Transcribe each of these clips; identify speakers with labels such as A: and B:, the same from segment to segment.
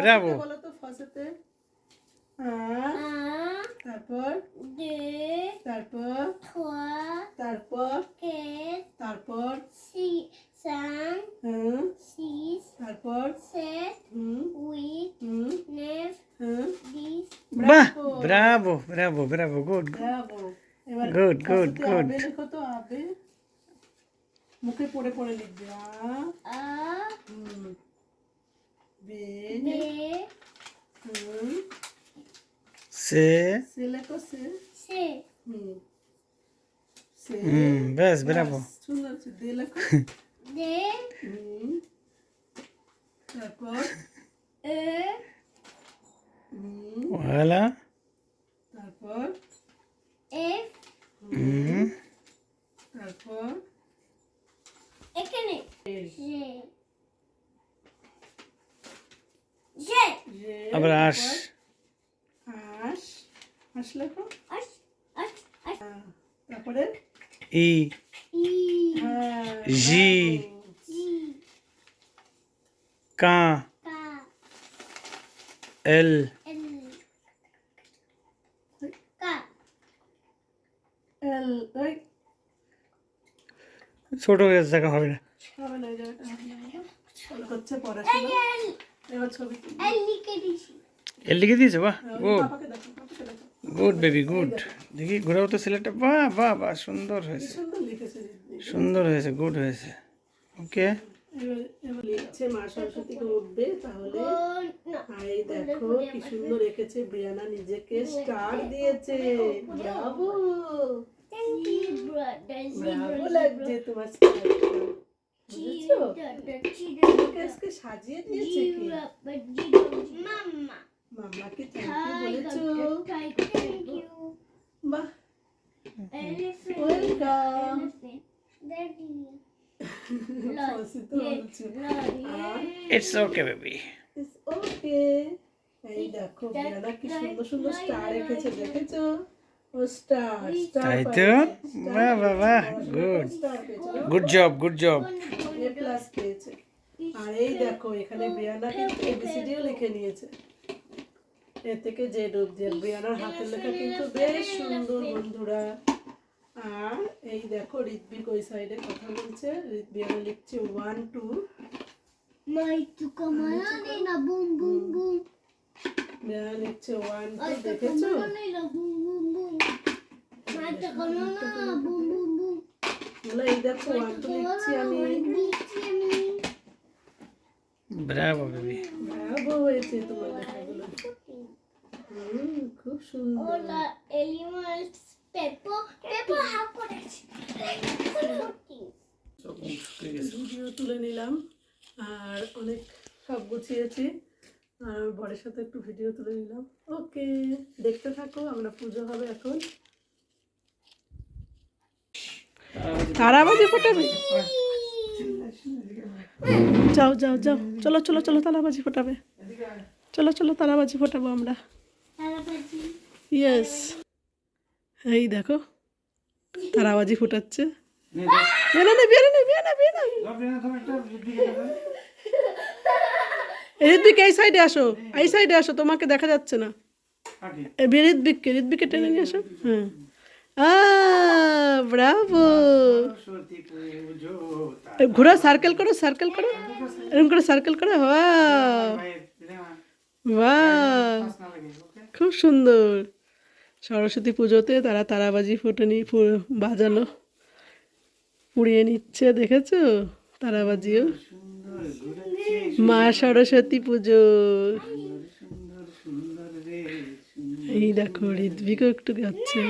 A: Bravo.
B: বলো তো তারপর? তারপর? তারপর?
C: কে
B: তারপর?
C: সি সাং
B: হুম?
C: সিস
B: তারপর?
C: সেট
B: হুম?
C: উইথ
B: হুম?
C: নেভ
B: হুম?
C: দিস
A: বাহ! Bravo bravo bravo good.
B: Bravo. ফার্স্টেতে
A: good.
B: আবে লেখো তো আবে মুখে পড়ে পড়ে লিখবে আ হুম বে
C: বে
B: হুম
A: সে
B: সে লেখো সে
C: সে
B: হুম সে
A: হুম বেশ ব্রাভো
B: বাস, সুন্দর হচ্ছে দে লেখো
C: দে
B: হুম তারপর
C: এ
B: হুম
A: ওয়ালা
B: তারপর
C: এফ
A: হুম
B: তারপর
C: এখানে
B: এ,
C: জে জে
B: যে
A: আবার আস
C: আস
B: হ্যাঁ, তারপরে?
A: ই।
C: ই।
B: হ্যাঁ
A: জি। কা।
C: কা।
A: এল।
C: এল।
B: ওই
A: ছোট হয়ে গেছে দেখা হবে না।
B: হবে না
C: এল লিখে
A: দিয়েছে? বাহ গুড গুড বেবি গুড দেখি ঘুরাও তো ছেলেটা। বাহ বাহ বাহ সুন্দর হয়েছে।
B: সুন্দর লিখেছে দিদি।
A: সুন্দর হয়েছে গুড হয়েছে। ওকে
B: তোমার আজকে সাজিয়ে দিয়েছে কি?
C: মাম্মা।
B: মামাকে থ্যাংক ইউ বলেছ।
C: থ্যাংক ইউ
B: বাহ। ওয়েলকাম
C: এলিফ্যান্ট দ্যাটি
B: ফসি তো বলছে।
A: ইটস ওকে বেবি
B: ওকে এই দেখো কি সুন্দর সুন্দর স্টার রেখেছে দেখেছ?
A: তাই তো? বাহ বাহ বাহ good good job good job
B: A plus পেয়েছে আর এই দেখো এখানে ব্রিয়ানা কিন্তু এবিসিডিও লিখে নিয়েছে। এ থেকে জেড অব্দি আর ব্রিয়ানার হাতের লেখা কিন্তু বেশ সুন্দর বন্ধুরা। আর এই দেখো ঋত্বিক ওই সাইডে কথা বলছে। ঋত- ব্রিয়ানা লিখছে ওয়ান টু
C: মাই তুকা মারানি না বুম বুম বুম।
B: ব্রিয়ানা লিখছে ওয়ান টু দেখেছ? এই দেখো লিখছি আমি।
A: Bravo baby.
B: ব্রাভো হয়েছে তোমার লেখাগুলো। হুম খুব সুন্দর.
C: Peppo. Peppo, how could I?
B: Video তুলে নিলাম আর অনেক সব গুছিয়েছি। আর বরের সাথে একটু ভিডিও তুলে নিলাম। ওকে দেখতে থাকো আমরা পুজো হবে এখন। তারাবাজি ফোটাবে। যাও যাও যাও। চলো চলো চলো, তারাবাজি ফোটাবে। চলো চলো, তারাবাজি ফোটাবো আমরা। ইয়েস এই দেখো, তারাবাজি ফোটাচ্ছে। বিয়ে না বিয়ে না এই সাইডে আসো। এই সাইডে আসো, তোমাকে দেখা যাচ্ছে না। ঋদ্বিককে ঋদ্বিককে টেনে নিয়ে আসো। হ্যাঁ। আ ব্রাভো ঘোরা সার্কেল করো সার্কেল করো এরকম করে বাহ খুব সুন্দর। সরস্বতী পুজোতে তারা তারাবাজি ফোটেনি বাজানো, পুড়িয়ে নিচ্ছে, দেখেছ? তারাবাজিও। মা সরস্বতী পুজো। এই দেখো, ঋদ্বিকও একটু যাচ্ছে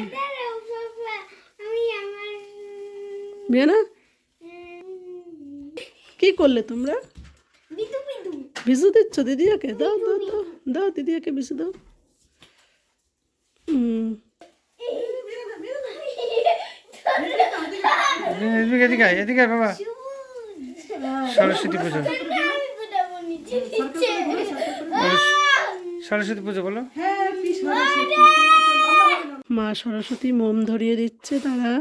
C: আমি আমার
B: বিয়ে না কি করলে তোমরা?
C: বিদু বিদু।
B: বিজু দিচ্ছ দিদিয়াকে? দাও দাও দাও। দাও দিদিয়াকে বিজু দাও।
A: এদিকে এদিকে আয়, এদিকে বাবা। সরস্বতী পুজো। সরস্বতী পুজো বলো।
B: মা সরস্বতী মোম ধরিয়ে দিচ্ছে তারা।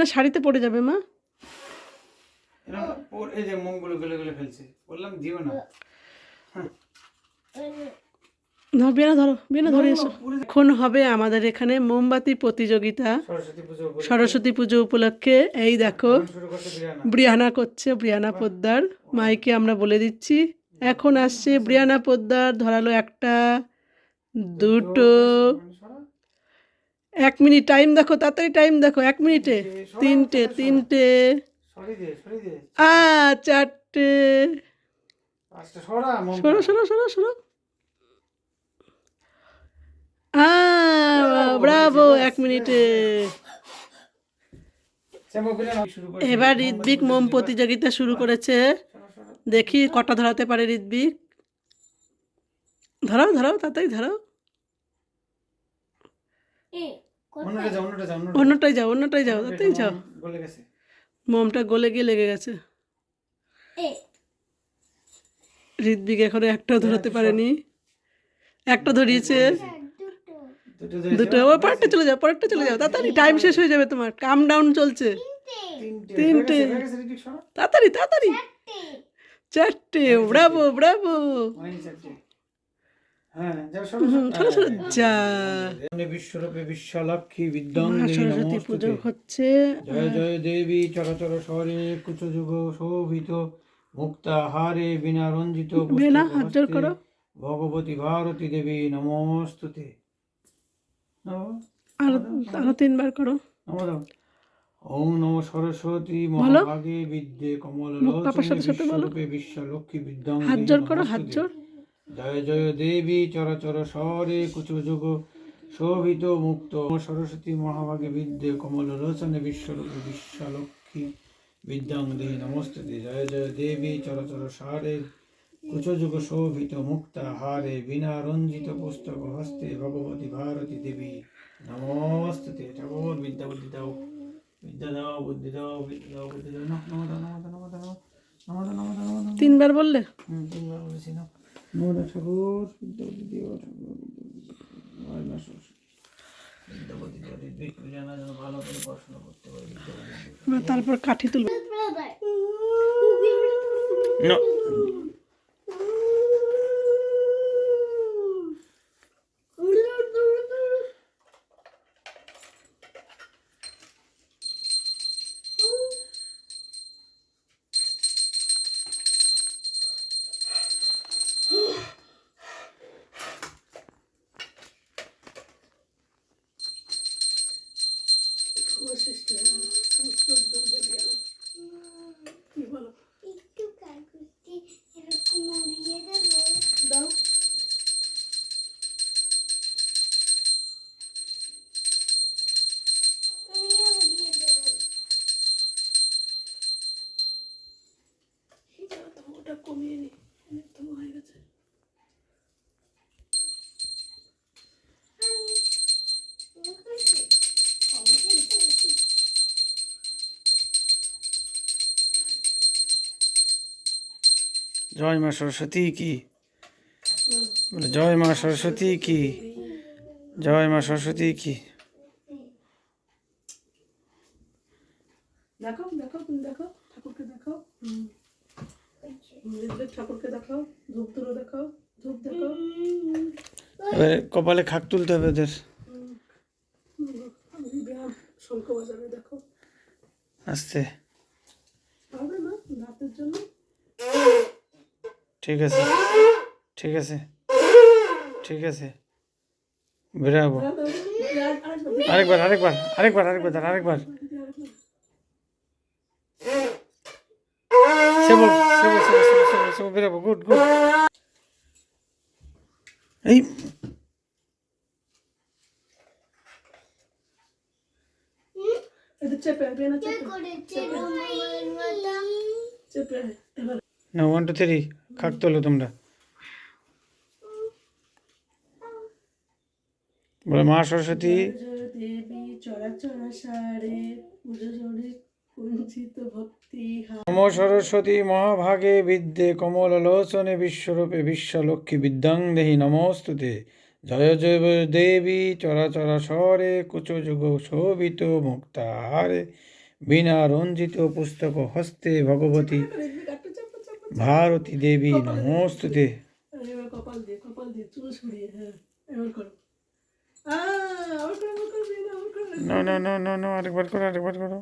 B: না শাড়িতে পড়ে যাবে মা।
A: এই যে মোমগুলো গলে গলে ফেলছে। বললাম দিও না।
B: না বিয়ানা ধরো বিয়ানা ধরে এসো। এখন হবে আমাদের এখানে মোমবাতি প্রতিযোগিতা।
A: সরস্বতী পুজো
B: উপলক্ষে। এই দেখো
A: ব্রিয়ানা
B: করছে ব্রিয়ানা পোদ্দার। মাইকে আমরা বলে দিচ্ছি এখন আসছে ব্রিয়ানা পোদ্দার। ধরালো একটা দুটো এক মিনিট টাইম দেখো তাড়াতাড়ি টাইম দেখো এক মিনিটে। তিনটে তিনটে।
A: সরি দে সরি দে
B: আ চারটে।
A: সরা
B: সরো সরো সরো আ ব্রাভো এক মিনিটে।
A: শুরু
B: এবার ঋদ্বিক মোম প্রতিযোগিতা শুরু করেছে। দেখি কটা ধরাতে পারে ঋদ্বিক ধরাও ধরাও তাড়াতাড়ি ধরাও। অন্যটাই যাও অন্যটাই যাও তাড়াতাড়ি যাও।
A: গলে গেছে।
B: গলে গিয়ে লেগে গেছে।
C: এ।
B: ঋদ্বিক এখনও একটাও ধরাতে পারেনি। একটা ধরিয়েছে।
C: দুটো।
A: দুটো
B: দুটো ও পরেরটা চলে যাও পরেরটা চলে যাও। তাড়াতাড়ি টাইম শেষ হয়ে যাবে তোমার। কাম ডাউন চলছে।
A: তিনটে। হয়ে হয়ে।
B: তাড়াতাড়ি তাড়াতাড়ি।
C: চারটে।
B: চারটে। ব্রাভো ব্রাভো সরস্বতী পুজো হচ্ছে
A: জয় জয় দেবী চরচর স্বরে কুচযুগ শোভিত মুক্তাহারে বিনা রঞ্জিত
B: বেনা
A: পুস্তক
B: হাত জোর
A: হস্তে
B: করো।
A: ভগবতী ভারতী দেবী নমস্তুতে। নমো
B: আর আরও তিনবার করো।
A: ওম নমো সরস্বতী। মহাভাগে বিদ্যে কমল বিশ্বরূপে বিশ্বলক্ষ্মী বিদ্যং
B: হাত জোর করো হাত জোর
A: জয় জয় দেবী চরচর স্বরে কুচযুগ শোভিত মুক্ত সরস্বতী মহাভাগে বিদ্যে কমল লোচনে বিশ্বরূপে বিশ্বলক্ষ্মী বিদ্যাং দেহি নমস্তে জয় জয় দেবী চরচর স্বরে কুচযুগ শোভিত মুক্তা হারে বিনা রঞ্জিত পুস্তক হস্তে ভগবতী ভারতী দেবী নমস্তে ঠাকুর বিদ্যা বুদ্ধি দাও বিদ্যা দাও বুদ্ধি দাও বিদ্যা দাও বুদ্ধি দাও নমো নমো নমো নমো নমো নমো নমো দাও
B: তিনবার বললে
A: তিনবার বলেছি না নমো ঠাকুর বিদ্যাপতি দিও ঠাকুর নয় মাস বিদ্যাপতি জয় মা সরস্বতী কি? বলে জয় মা সরস্বতী কি? জয় মা সরস্বতী কি?
B: দেখো দেখো তুমি দেখো ঠাকুরকে ধূপ ধুলো ধূপ
A: এবারে কপালে খাক তুলতে হবে ওদের।
B: আমি শঙ্খ বাজাবে দেখো।
A: আস্তে।
B: পারবে না জন্য?
A: ঠিক আছে ঠিক আছে ঠিক আছে বেরাবো আরেকবার আরেকবার আরেকবার আরেকবার দাঁড়া, আরেকবার সেবল সেবল সেবল সেবল সেবল সেবল বেরাবো গুড গুড এই
B: এটা চেপে বেনা চেপে
C: করেছে
A: খাক তোলো তোমরা? বলে মা সরস্বতী। নম সরস্বতী মহাভাগে বিদ্যে কমল লোচনে বিশ্বরূপে বিশ্বলক্ষ্মী বিদ্যাং দেহি নমস্তুতে। জয় জয় দেবী চরাচর স্বরে কুচযুগ শোভিত মুক্তাহারে। বিনা রঞ্জিত পুস্তক হস্তে ভগবতী
B: ঋত্বিক একটু চাপো চাপো
A: ভারতী দেবী নমস্তুতে না না না না না আরেকবার করো আরেকবার করো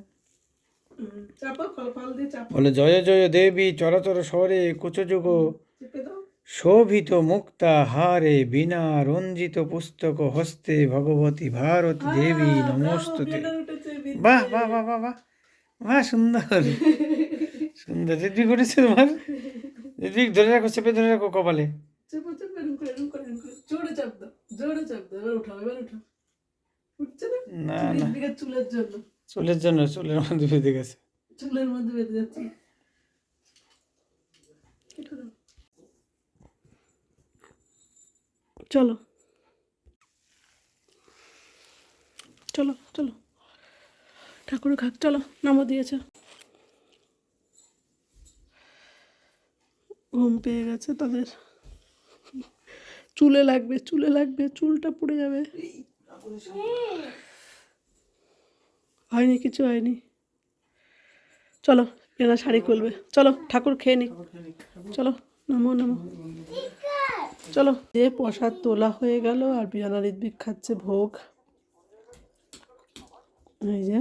A: বলে জয় জয় দেবী চরাচর স্বরে কুচযুগ শোভিত মুক্তা হারে বিনা রঞ্জিত পুস্তক হস্তে ভগবতী ভারতী দেবী নমস্তুতে বাহ বাহ বাহ বাহ বাহ বাহ সুন্দর সুন্দর ঋত্বিক উঠেছে তোমার ধরে রাখো চেপে ধরে রাখো কপালে
B: চেপো চেপো এরকম করে এরকম করে এরকম করে জোরে চাপ দাও জোরে চাপ দাও এবার উঠাও এবার উঠাও উঠছে না
A: না না
B: চুলের জন্য
A: চুলের জন্য চুলের মধ্যে বেঁধে গেছে
B: চুলের মধ্যে বেঁধে যাচ্ছে চলো চলো চলো ঠাকুর খাক চলো নামও দিয়েছে ঘুম পেয়ে গেছে তাদের। চুলে লাগবে চুলে লাগবে, চুলটা পুড়ে যাবে। হয়নি, কিছু হয়নি। চলো, এরা শাড়ি খুলবে। চলো, ঠাকুর খেয়ে নিক। চলো, নমো নমো। চলো। যে প্রসাদ তোলা হয়ে গেল, আর বিয়ানা ঋদ্বিক খাচ্ছে ভোগ। এই যে,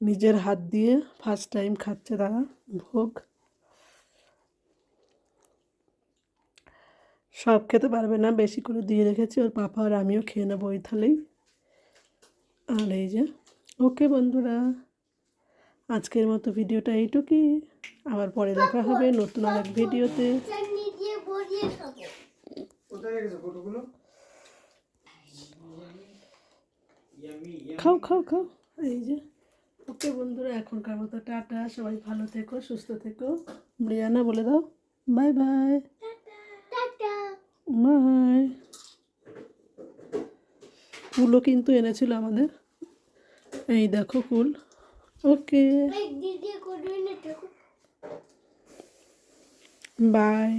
B: নিজের হাত দিয়ে ফার্স্ট টাইম খাচ্ছে তারা ভোগ। সব খেতে পারবে না, বেশি করে দিয়ে রেখেছি, ওর পাপা আর আমিও খেয়ে নেব ওই থালেই। আর এই যে, ওকে বন্ধুরা, আজকের মতো ভিডিওটা এইটুকুই। আবার পরে দেখা হবে নতুন আরেক ভিডিওতে। খাও খাও খাও। এই যে, ওকে বন্ধুরা, এখনকার মতো টাটা। সবাই ভালো থেকো, সুস্থ থেকো। ব্রিয়ানা বলে দাও। Bye bye. বাই কুলও কিন্তু এনেছিল আমাদের। এই দেখো কুল ওকে। বাই।